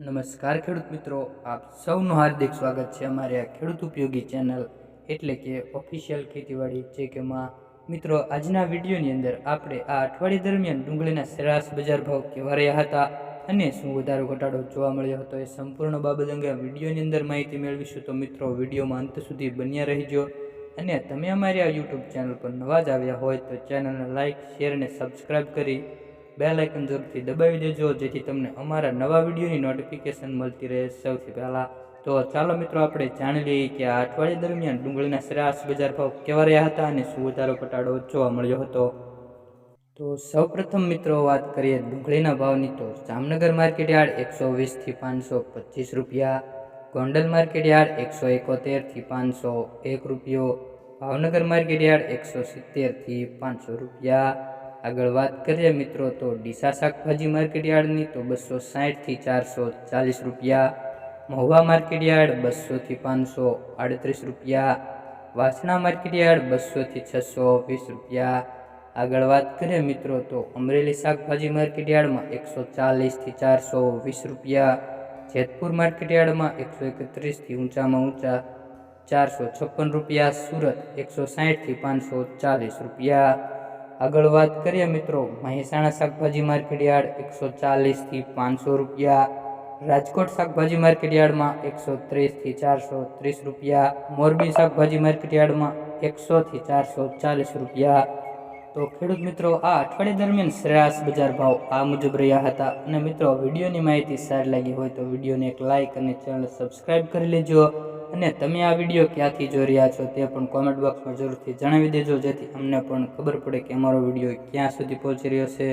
નમસ્કાર ખેડૂત મિત્રો, આપ સૌનું હાર્દિક સ્વાગત છે અમારી આ ખેડૂત ઉપયોગી ચેનલ એટલે કે ઓફિશિયલ ખેતીવાડી જે કે માં મિત્રો, આજના વિડીયોની અંદર આપણે આ અઠવાડિયા દરમિયાન ડુંગળીના સરેરાશ બજાર ભાવ કેવા રહ્યા હતા અને શું વધારો ઘટાડો જોવા મળ્યો હતો એ સંપૂર્ણ બાબત અંગે વિડીયોની અંદર માહિતી મેળવીશું. તો મિત્રો, વિડીયોમાં અંત સુધી બન્યા રહેજો અને તમે અમારી આ યુટ્યુબ ચેનલ પર નવા જ આવ્યા હોય તો ચેનલને લાઇક શેર અને સબસ્ક્રાઈબ કરી બેલ આઇકન જરૂરથી દબાવી દેજો, જેથી તમને અમારા નવા વિડીયોની નોટિફિકેશન મળતી રહે સૌથી પહેલાં. તો ચાલો મિત્રો, આપણે જાણી લઈએ કે આ અઠવાડિયા દરમિયાન ડુંગળીના સરેરાશ બજાર ભાવ કેવા રહ્યા હતા અને શું વધારો ઘટાડો જોવા મળ્યો હતો? તો સૌપ્રથમ મિત્રો, વાત કરીએ ડુંગળીના ભાવની, તો જામનગર માર્કેટ યાર્ડ એકસો વીસથી પાંચસો પચીસ રૂપિયા, ગોંડલ માર્કેટ યાર્ડ એકસો એકોતેરથી પાંચસો એક રૂપિયો, ભાવનગર માર્કેટ યાર્ડ એકસો સિત્તેરથી પાંચસો રૂપિયા આગળ વાત કરીએ મિત્રો, તો ડીસા શાકભાજી માર્કેટ યાર્ડની, તો બસો સાઠથી ચારસો ચાલીસ રૂપિયા. મહુવા માર્કેટ યાર્ડ, બસોથી પાંચસો આડત્રીસ રૂપિયા. વાસણા માર્કેટયાર્ડ બસોથી છસો વીસ રૂપિયા. આગળ વાત કરીએ મિત્રો, તો અમરેલી શાકભાજી માર્કેટ યાર્ડમાં એકસો ચાલીસથી ચારસો વીસ રૂપિયા. જેતપુર માર્કેટ યાર્ડમાં એકસો એકત્રીસથી ઊંચામાં ઊંચા ચારસો છપ્પન રૂપિયા. સુરત એકસો સાઠથી પાંચસો ચાલીસ રૂપિયા. આગળ વાત કરીએ મિત્રો, મહેસાણા શાકભાજી માર્કેટ યાર્ડ એકસો ચાલીસથી પાંચસો રૂપિયા, રાજકોટ શાકભાજી માર્કેટ યાર્ડમાં એકસો ત્રીસથી ચારસો ત્રીસ રૂપિયા, મોરબી શાકભાજી માર્કેટ યાર્ડમાં એકસોથી ચારસો ચાલીસ રૂપિયા તો ખેડૂત મિત્રો, આ અઠવાડિયા દરમિયાન સરેરાશ બજાર ભાવ આ મુજબ રહ્યા હતા. અને મિત્રો, વિડીયોની માહિતી સારી લાગી હોય તો વિડીયોને એક લાઇક અને ચેનલ સબસ્ક્રાઈબ કરી લેજો. અને તમે આ વીડિયો ક્યાંથી જોઈ રહ્યા છો તે પણ કોમેન્ટ બોક્સમાં જરૂરથી જણાવી દેજો, જેથી અમને પણ ખબર પડે કે અમારો વીડિયો ક્યાં સુધી પહોંચી રહ્યો છે.